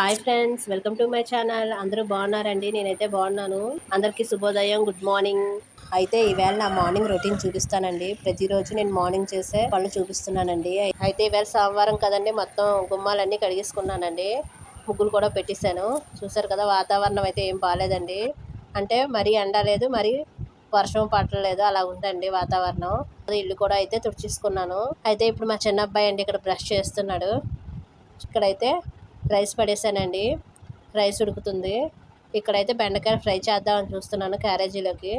Hi friends welcome to my channel. అందరూ బాగున్నారండి? నేనైతే బాగున్నాను. అందరికీ శుభోదయం గుడ్ మార్నింగ్. అయితే ఈవేళ నా మార్నింగ్ రొటీన్ చూపిస్తానండి. ప్రతిరోజు నేను మార్నింగ్ చేసే పనులు చూపిస్తున్నానండి. అయితే ఈవేళ సోమవారం కదండి మొత్తం గుమ్మాలన్నీ కడిగేసుకున్నానండి. ముగ్గులు కూడా పెట్టేశాను. చూసారు కదా వాతావరణం అయితే ఏం బాగాలేదండి అంటే మరీ ఎండ లేదు మరి వర్షం పట్టలేదు అలా ఉందండి వాతావరణం. ఇల్లు కూడా అయితే తుడిచేసుకున్నాను. అయితే ఇప్పుడు మా చిన్న అబ్బాయి అండి ఇక్కడ బ్రష్ చేస్తున్నాడు. ఇక్కడైతే రైస్ పడేసానండి. రైస్ ఉడుకుతుంది. ఇక్కడైతే బెండకాయ ఫ్రై చేద్దామని చూస్తున్నాను క్యారేజీలోకి.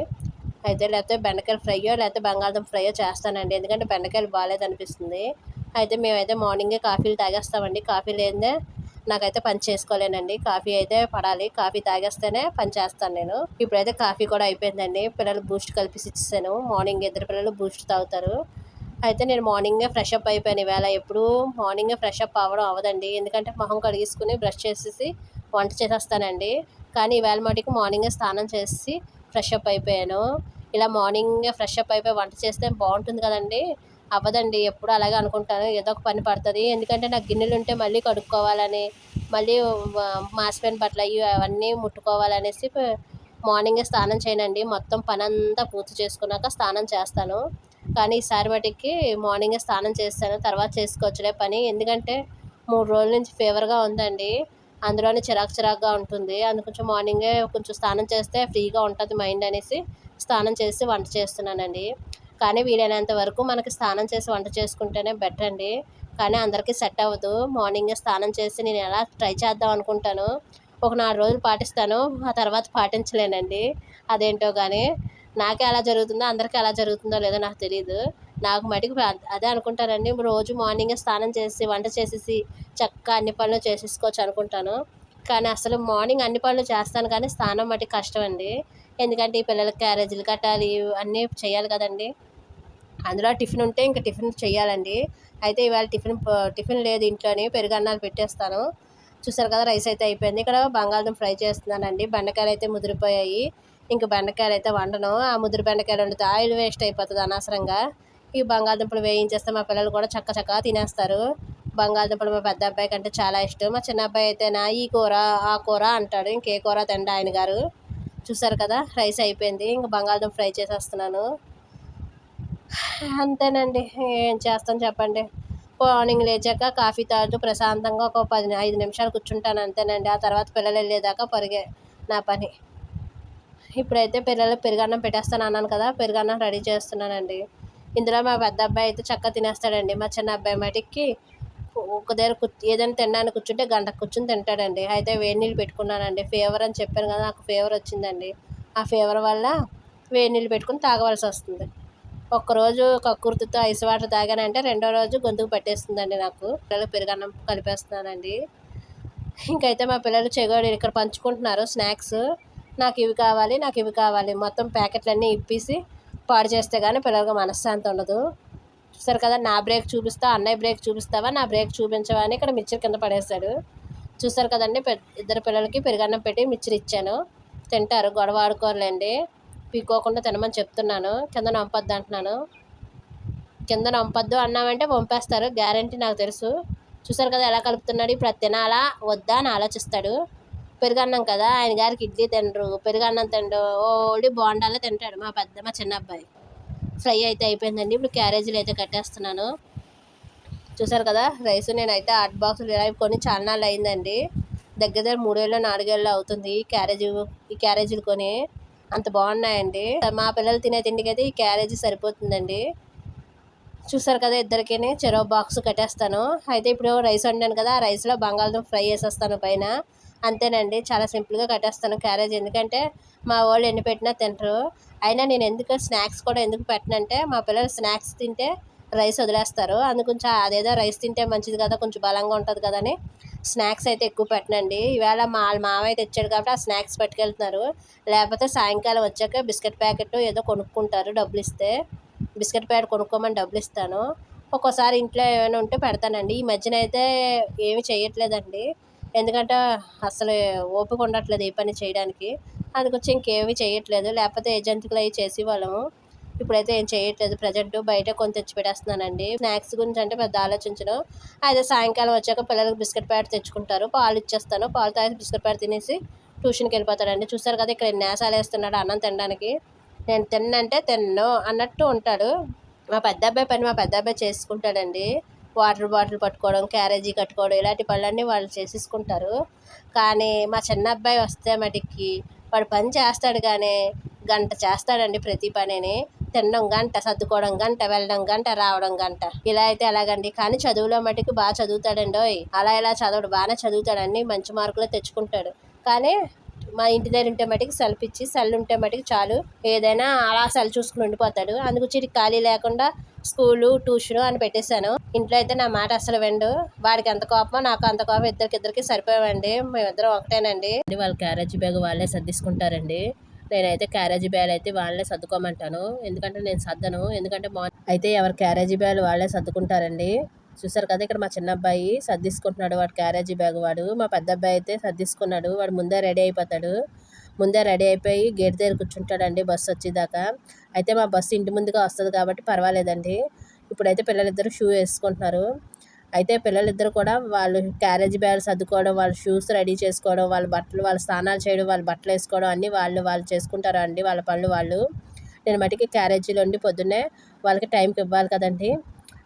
అయితే లేకపోతే బెండకాయలు ఫ్రైయో లేకపోతే బంగాళదుంప ఫ్రైయో చేస్తానండి. ఎందుకంటే బెండకాయలు బాగాలేదు అనిపిస్తుంది. అయితే మేమైతే మార్నింగే కాఫీలు తాగేస్తామండి. కాఫీ లేదే నాకైతే పని చేసుకోలేనండి. కాఫీ అయితే పడాలి. కాఫీ తాగేస్తేనే పని చేస్తాను నేను. ఇప్పుడైతే కాఫీ కూడా అయిపోయిందండి. పిల్లలు బూస్ట్ కలిపి ఇచ్చేసాను. మార్నింగ్ ఇద్దరు పిల్లలు బూస్ట్ తాగుతారు. అయితే నేను మార్నింగే ఫ్రెష్ అప్ అయిపోయాను ఈవేళ. ఎప్పుడు మార్నింగే ఫ్రెష్ అప్ అవ్వడం అవ్వదండి. ఎందుకంటే మొహం కడిగేసుకుని బ్రష్ చేసేసి వంట చేసేస్తానండి. కానీ ఈవేళ మటుకు మార్నింగే స్నానం చేసి ఫ్రెష్ అప్ అయిపోయాను. ఇలా మార్నింగే ఫ్రెష్ అప్ అయిపోయి వంట చేస్తే బాగుంటుంది కదండి. అవ్వదండి. ఎప్పుడు అలాగే అనుకుంటాను. ఏదో ఒక పని పడుతుంది. ఎందుకంటే నాకు గిన్నెలు ఉంటే మళ్ళీ కడుక్కోవాలని మళ్ళీ మాసిపోయిన బట్టలు అవి అవన్నీ ముట్టుకోవాలనేసి మార్నింగే స్నానం చేయనండి. మొత్తం పని అంతా పూర్తి చేసుకున్నాక స్నానం చేస్తాను. కానీ ఈసారి మటుకి మార్నింగే స్నానం చేస్తాను తర్వాత చేసుకోవచ్చులే పని. ఎందుకంటే మూడు రోజుల నుంచి ఫీవర్గా ఉందండి. అందులోనే చిరాకు చిరాకుగా ఉంటుంది. అందుకొంచెం మార్నింగే కొంచెం స్నానం చేస్తే ఫ్రీగా ఉంటుంది మైండ్ అనేసి స్నానం చేసి వంట చేస్తున్నానండి. కానీ వీలైనంత వరకు మనకి స్నానం చేసి వంట చేసుకుంటేనే బెటర్ అండి. కానీ అందరికీ సెట్ అవ్వదు. మార్నింగే స్నానం చేసి నేను ఎలా ట్రై చేద్దాం అనుకుంటాను ఒక నాలుగు రోజులు పాటిస్తాను. ఆ తర్వాత పాటించలేనండి. అదేంటో కానీ నాకే అలా జరుగుతుందో? అందరికీ అలా జరుగుతుందో లేదో నాకు తెలియదు నాకు మటుకు అదే అనుకుంటానండి. రోజు మార్నింగ్ స్నానం చేసి వంట చేసేసి చక్కగా అన్ని పనులు చేసేసుకోవచ్చు అనుకుంటాను. కానీ అసలు మార్నింగ్ అన్ని పనులు చేస్తాను కానీ స్నానం మటుకు కష్టం అండి ఎందుకంటే ఈ పిల్లలకి క్యారేజీలు కట్టాలి అన్నీ చేయాలి కదండి. అందులో టిఫిన్ ఉంటే ఇంకా టిఫిన్ చేయాలండి. అయితే ఇవాళ టిఫిన్ టిఫిన్ లేదు ఇంట్లోని పెరుగన్నాలు పెట్టేస్తాను. చూసారు కదా రైస్ అయితే అయిపోయింది. ఇక్కడ బంగాళదుంప ఫ్రై చేస్తున్నానండి. బెండకాయలు అయితే ముదిరిపోయాయి. ఇంక బెండకాయలు అయితే వండను. ఆ ముదురు బెండకాయలు వండితే ఆయిల్ వేస్ట్ అయిపోతుంది అనవసరంగా. ఈ బంగాళదుంపలు వేయించేస్తే మా పిల్లలు కూడా చక్క చక్కగా తినేస్తారు. బంగాళదుంపలు మా పెద్ద అబ్బాయి కంటే చాలా ఇష్టం. మా చిన్న అబ్బాయి అయితే నా ఈ కూర ఆ కూర అంటాడు. ఇంకే కూర తిండ ఆయన గారు. చూసారు కదా రైస్ అయిపోయింది. ఇంక బంగాళదుంప ఫ్రై చేసేస్తున్నాను. అంతేనండి. ఏం చేస్తాను చెప్పండి. మార్నింగ్ లేచాక కాఫీ తాగుతూ ప్రశాంతంగా ఒక పది ఐదు నిమిషాలు కూర్చుంటాను. అంతేనండి. ఆ తర్వాత పిల్లలు వెళ్ళేదాకా పరిగే నా పని. ఇప్పుడైతే పిల్లలు పెరుగన్నం పెట్టేస్తాను అన్నాను కదా పెరుగన్నం రెడీ చేస్తున్నానండి. ఇందులో మా పెద్ద అబ్బాయి అయితే చక్కగా తినేస్తాడండి. మా చిన్న అబ్బాయి మటుకి ఒక దగ్గర కూర్చు ఏదైనా తినడానికి కూర్చుంటే గంట కూర్చుని తింటాడండి. అయితే వేడి నీళ్ళు పెట్టుకున్నానండి. ఫీవర్ అని చెప్పాను కదా నాకు ఫీవర్ వచ్చిందండి. ఆ ఫీవర్ వల్ల వేడి నీళ్ళు పెట్టుకుని తాగవలసి వస్తుంది. ఒక్కరోజు కక్కుర్తితో ఐస్ వాటర్ తాగానంటే రెండో రోజు గొంతుకు పట్టేస్తుందండి నాకు. పిల్లలు పెరుగన్నం కలిపేస్తున్నానండి. ఇంకైతే మా పిల్లలు చెగోడి ఇక్కడ పంచుకుంటున్నారు స్నాక్స్. నాకు ఇవి కావాలి నాకు ఇవి కావాలి. మొత్తం ప్యాకెట్లన్నీ ఇప్పేసి పాడు చేస్తే కానీ పిల్లలకి మనశ్శాంతి ఉండదు. చూసారు కదా నా బ్రేక్ చూపిస్తా అన్నయ్య బ్రేక్ చూపిస్తావా నా బ్రేక్ చూపించవా అని ఇక్కడ మిక్చర్ కింద పడేశాడు. చూసారు కదండి ఇద్దరు పిల్లలకి పెరుగన్నం పెట్టి మిక్చర్ ఇచ్చాను. తింటారు గొడవ ఆడుకోరులేండి. పీకోకుండా తినమని చెప్తున్నాను. కింద నంపొద్దు అంటున్నాను. కింద నంపొద్దు అన్నామంటే పంపేస్తారు గ్యారంటీ నాకు తెలుసు. చూసారు కదా ఎలా కలుపుతున్నాడు ఇప్పుడు తినాలా వద్దా అని ఆలోచిస్తాడు. పెరుగన్నం కదా ఆయన గారికి ఇడ్లీ తినరు పెరుగన్నం తినడు ఓడి బోండాలే తింటాడు మా పెద్ద మా చిన్న అబ్బాయి. ఫ్రై అయితే అయిపోయిందండి ఇప్పుడు క్యారేజీలు అయితే కట్టేస్తున్నాను. చూసారు కదా రైస్ నేనైతే ఆర్ట్ బాక్సులు ఇలా కొని చాలా నాళ్ళు అయిందండి. దగ్గర దగ్గర మూడేళ్ళు నాలుగేళ్ళు అవుతుంది ఈ క్యారేజీ ఈ క్యారేజీలు కొని. అంత బాగున్నాయండి. మా పిల్లలు తినే తిండికి అయితే ఈ క్యారేజీ సరిపోతుందండి. చూసారు కదా ఇద్దరికి చెరో బాక్స్ కట్టేస్తాను. అయితే ఇప్పుడు రైస్ వండాను కదా ఆ రైస్లో బంగాళదుంప ఫ్రై చేసేస్తాను పైన. అంతేనండి. చాలా సింపుల్గా కట్టేస్తాను క్యారేజ్. ఎందుకంటే మా వాళ్ళు ఎన్ని పెట్టినా తింటారు అయినా నేను ఎందుకు స్నాక్స్ కూడా ఎందుకు పెట్టనంటే మా పిల్లలు స్నాక్స్ తింటే రైస్ వదిలేస్తారు. అందుకొంచెం అదేదో రైస్ తింటే మంచిది కదా కొంచెం బలంగా ఉంటుంది కదా అని స్నాక్స్ అయితే ఎక్కువ పెట్టనండి. ఈవేళ మా మావయ్య తెచ్చాడు కాబట్టి ఆ స్నాక్స్ పట్టుకెళ్తున్నారు. లేకపోతే సాయంకాలం వచ్చాక బిస్కెట్ ప్యాకెట్ ఏదో కొనుక్కుంటారు డబ్బులు ఇస్తే బిస్కెట్ ప్యాకెట్ కొనుక్కోమని డబ్బులు ఇస్తాను ఒక్కోసారి ఇంట్లో ఏమైనా ఉంటే పెడతానండి. ఈ మధ్యన అయితే ఏమి చేయట్లేదండి. ఎందుకంటే అసలు ఓపిక ఉండట్లేదు ఏ పని చేయడానికి. అందుకొచ్చి ఇంకేమీ చేయట్లేదు. లేకపోతే ఏ అవి చేసేవాళ్ళము. ఇప్పుడైతే ఏం చేయట్లేదు. ప్రజెంట్ బయట కొని తెచ్చి పెట్టేస్తున్నానండి. స్నాక్స్ గురించి అంటే పెద్ద ఆలోచించను. అయితే సాయంకాలం వచ్చాక పిల్లలకు బిస్కెట్ ప్యాకెట్ తెచ్చుకుంటారు. పాలు ఇచ్చేస్తాను. పాలు తాగి బిస్కెట్ ప్యాకెట్ తినేసి ట్యూషన్కి వెళ్ళిపోతాడండి. చూసారు కదా ఇక్కడ నేసాలు వేస్తున్నాడు అన్నం తినడానికి. నేను తిన్నంటే తిన్ను అన్నట్టు ఉంటాడు. మా పెద్ద అబ్బాయి పని మా పెద్ద అబ్బాయి చేసుకుంటాడండి. వాటర్ బాటిల్ పట్టుకోవడం క్యారేజీ కట్టుకోవడం ఇలాంటి పనులన్నీ వాళ్ళు చేసేసుకుంటారు. కానీ మా చిన్న అబ్బాయి వస్తే మటుకి వాడు పని చేస్తాడు కానీ గంట చేస్తాడండి ప్రతి పనిని. తినడం గంట సర్దుకోవడం గంట వెళ్ళడం గంట రావడం గంట. ఇలా అయితే ఎలాగండి? కానీ చదువులో మటుకు బాగా చదువుతాడండి ఓయ్ అలా ఇలా చదవడు బాగానే చదువుతాడని మంచి మార్కులు తెచ్చుకుంటాడు. కానీ మా ఇంటి దగ్గర ఉంటే మటుకు సెల్ఫ్ ఇచ్చి సెల్ ఉంటే మటుకు చాలు. ఏదైనా అలా సెల్ చూసుకుని ఉండిపోతాడు. అందుకు ఖాళీ లేకుండా స్కూలు ట్యూషను అని పెట్టేశాను. ఇంట్లో అయితే నా మాట అసలు వెండు వాడికి ఎంత కోపమో నాకు అంత కోపం. ఇద్దరికి ఇద్దరికి సరిపోయామండి మేమిద్దరం ఒకటేనండి. వాళ్ళ క్యారేజీ బ్యాగ్ వాళ్ళే సర్దిసుకుంటారండి. నేనైతే క్యారేజీ బ్యాగ్ అయితే వాళ్ళే సర్దుకోమంటాను. ఎందుకంటే నేను సర్దను. ఎందుకంటే మా అయితే ఎవరి క్యారేజీ బ్యాగ్ వాళ్ళే సర్దుకుంటారండి. చూసారు కదా ఇక్కడ మా చిన్న అబ్బాయి సర్దిసుకుంటున్నాడు. వాడు క్యారేజీ బ్యాగ్ వాడు. మా పెద్ద అబ్బాయి అయితే సర్దిసుకున్నాడు. వాడు ముందే రెడీ అయిపోతాడు. ముందే రెడీ అయిపోయి గేట్ దగ్గర కూర్చుంటాడండి బస్సు వచ్చేదాకా. అయితే మా బస్సు ఇంటి ముందుగా వస్తుంది కాబట్టి పర్వాలేదండి. ఇప్పుడైతే పిల్లలిద్దరు షూ వేసుకుంటున్నారు. అయితే పిల్లలిద్దరు కూడా వాళ్ళు క్యారేజ్ బ్యాగ్ సర్దుకోవడం వాళ్ళ షూస్ రెడీ చేసుకోవడం వాళ్ళ బట్టలు వాళ్ళ స్నానాలు చేయడం వాళ్ళ బట్టలు వేసుకోవడం అన్నీ వాళ్ళు వాళ్ళు చేసుకుంటారు అండి వాళ్ళ పనులు వాళ్ళు? నేను మటుకి క్యారేజీలో ఉండి పొద్దున్నే వాళ్ళకి టైంకి ఇవ్వాలి కదండి.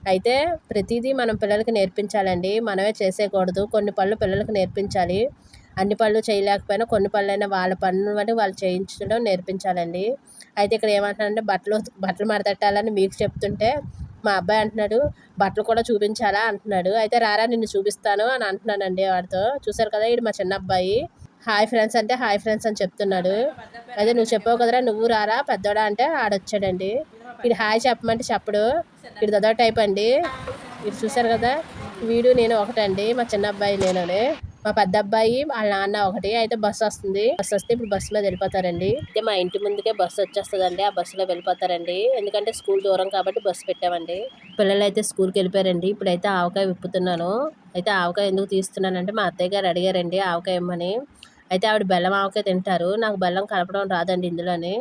అయితే ప్రతిదీ మనం పిల్లలకి నేర్పించాలండి. మనమే చేసేయకూడదు. కొన్ని పనులు పిల్లలకు నేర్పించాలి. అన్ని పనులు చేయలేకపోయినా కొన్ని పనులైనా వాళ్ళ పనులు బట్టి వాళ్ళు చేయించడం నేర్పించాలండి. అయితే ఇక్కడ ఏమంటున్నారంటే బట్టలు బట్టలు మడతట్టాలని మీకు చెప్తుంటే మా అబ్బాయి అంటున్నాడు బట్టలు కూడా చూపించాలా? అంటున్నాడు. అయితే రారా నిన్ను చూపిస్తాను అని అంటున్నానండి వాడితో. చూసారు కదా ఇది మా చిన్న అబ్బాయి. హాయ్ ఫ్రెండ్స్ అంటే హాయ్ ఫ్రెండ్స్ అని చెప్తున్నాడు. అయితే నువ్వు చెప్పావు కదరా నువ్వు రారా? పెద్దోడా? అంటే ఆడొచ్చాడండి. ఇది హాయ్ చెప్పమంటే చెప్పడు. ఇది దదా టైప్ అండి. ఇది చూసారు కదా వీడు నేను ఒకటండి మా చిన్న అబ్బాయి నేను మా పెద్ద అబ్బాయి వాళ్ళ నాన్న ఒకటి అయితే బస్సు వస్తుంది. బస్సు వస్తే ఇప్పుడు బస్సు మీద వెళ్ళిపోతారండి. అయితే మా ఇంటి ముందుకే బస్సు వచ్చేస్తుందండి ఆ బస్సులో వెళ్ళిపోతారండి. ఎందుకంటే స్కూల్ దూరం కాబట్టి బస్సు పెట్టామండి. పిల్లలు అయితే స్కూల్కి వెళ్ళిపోయారండి. ఇప్పుడైతే ఆవకాయ విప్పుతున్నాను. అయితే ఆవకాయ ఎందుకు తీస్తున్నానంటే మా అత్తయ్య గారు అడిగారండి ఆవకాయ ఇమ్మని. అయితే ఆవిడ బెల్లం ఆవకాయ తింటారు. నాకు బెల్లం కలపడం రాదండి ఇందులోనే.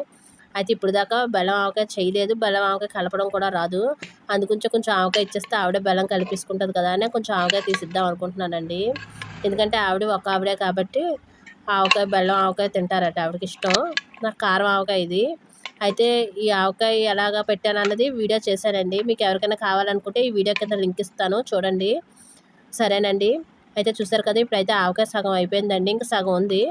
అయితే ఇప్పుడు దాకా బెల్లం ఆవకాయ చేయలేదు. బెల్లం ఆవకాయ కలపడం కూడా రాదు. అందుకొంచెం కొంచెం ఆవకాయ ఇచ్చేస్తే ఆవిడ బెల్లం కలిపిసుకుంటుంది కదా అని కొంచెం ఆవకాయ తీసిద్దాం అనుకుంటున్నానండి. ఎందుకంటే ఆవిడ ఒక ఆవిడే కాబట్టి ఆవకాయ బెల్లం ఆవకాయ తింటారట ఆవిడకి ఇష్టం. నాకు కారం ఆవకాయ ఇది. అయితే ఈ ఆవకాయ ఎలాగా పెట్టాను అన్నది వీడియో చేశానండి. మీకు ఎవరికైనా కావాలనుకుంటే ఈ వీడియో కింద లింక్ ఇస్తాను. చూడండి. సరేనండి. అయితే చూసారు కదా ఇప్పుడైతే ఆవకాయ సగం అయిపోయిందండి. ఇంకా సగం ఉంది.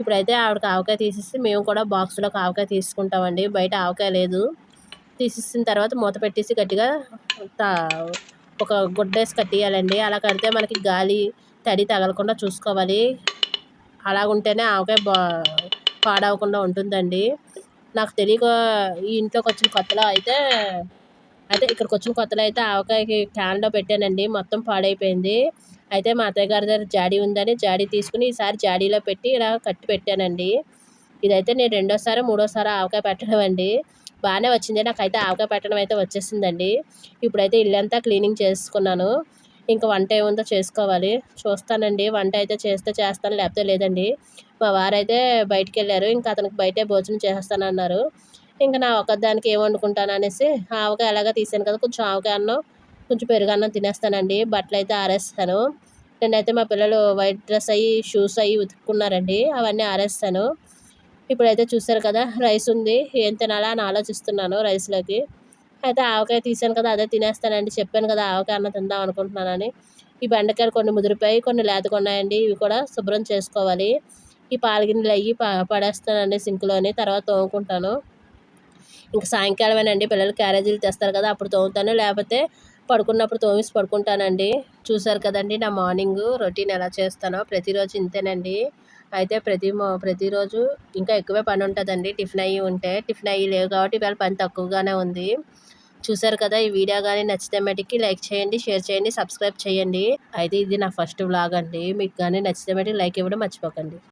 ఇప్పుడైతే ఆవిడకి ఆవకాయ తీసేసి మేము కూడా బాక్స్లోకి ఆవకాయ తీసుకుంటామండి. బయట ఆవకాయ లేదు. తీసేసిన తర్వాత మూత పెట్టేసి గట్టిగా ఒక గుడ్డేసి కట్టేయాలండి. అలా కడితే మనకి గాలి తడి తగలకుండా చూసుకోవాలి. అలా ఉంటేనే ఆవకాయ బా పాడవకుండా ఉంటుందండి. నాకు తెలియక ఈ ఇంట్లోకి వచ్చిన కొత్తలో అయితే అయితే ఇక్కడికి వచ్చిన కొత్తలో అయితే ఆవకాయకి క్యాన్లో పెట్టానండి. మొత్తం పాడైపోయింది. అయితే మా అత్తయ్య గారి దగ్గర జాడీ ఉందని జాడీ తీసుకుని ఈసారి జాడీలో పెట్టి ఇలా కట్టి పెట్టానండి. ఇదైతే నేను రెండోసారి మూడోసారి ఆవకాయ పెట్టడం అండి. బాగానే వచ్చింది. నాకైతే ఆవకాయ పెట్టడం అయితే వచ్చేసిందండి. ఇప్పుడైతే ఇల్లంతా క్లీనింగ్ చేసుకున్నాను. ఇంకా వంట ఏముందో చేసుకోవాలి. చూస్తానండి. వంట అయితే చేస్తే చేస్తాను లేకపోతే లేదండి. మా వారైతే బయటికి వెళ్ళారు. ఇంకా అతనికి బయటే భోజనం చేస్తానన్నారు ఇంకా నా ఒక్కదానికి ఏం వండుకుంటాను అనేసి ఆవకాయ ఎలాగా తీసాను కదా కొంచెం ఆవకాయ అన్నం కొంచెం పెరుగన్నం తినేస్తానండి. బట్టలు అయితే ఆరేస్తాను. నేనైతే మా పిల్లలు వైట్ డ్రెస్ అయ్యి షూస్ అయ్యి ఉతుక్కున్నారండి. అవన్నీ ఆరేస్తాను. ఇప్పుడైతే చూసారు కదా రైస్ ఉంది. ఏం తినాలా అని ఆలోచిస్తున్నాను రైస్లోకి. అయితే ఆవకాయ తీసాను కదా అదే తినేస్తానండి. చెప్పాను కదా ఆవకాయ అన్న తిందాం అనుకుంటున్నానని. ఈ బెండకాయలు కొన్ని ముదిరిపోయి కొన్ని లేతకున్నాయండి ఇవి కూడా శుభ్రం చేసుకోవాలి. ఈ పాలగిన్నెలు అయ్యి పడేస్తానండి సింక్లోని తర్వాత తోముకుంటాను. ఇంకా సాయంకాలమేనండి పిల్లలు క్యారేజీలు తెస్తారు కదా అప్పుడు తోముతాను. లేకపోతే పడుకున్నప్పుడు తోమేసి పడుకుంటానండి. చూసారు కదండి నా మార్నింగ్ రొటీన్ ఎలా చేస్తానో. ప్రతిరోజు ఇంతేనండి. అయితే ప్రతి ప్రతిరోజు ఇంకా ఎక్కువే పని ఉంటుందండి. టిఫిన్ అయ్యి ఉంటే టిఫిన్ అయ్యి లేవు కాబట్టి ఇవాళ పని తక్కువగానే ఉంది. చూసారు కదా ఈ వీడియో కానీ నచ్చితే మటుకి లైక్ చేయండి షేర్ చేయండి సబ్స్క్రైబ్ చేయండి. అయితే ఇది నా ఫస్ట్ వ్లాగ్ అండి. మీకు కానీ నచ్చితే మటుకు లైక్ ఇవ్వడం మర్చిపోకండి.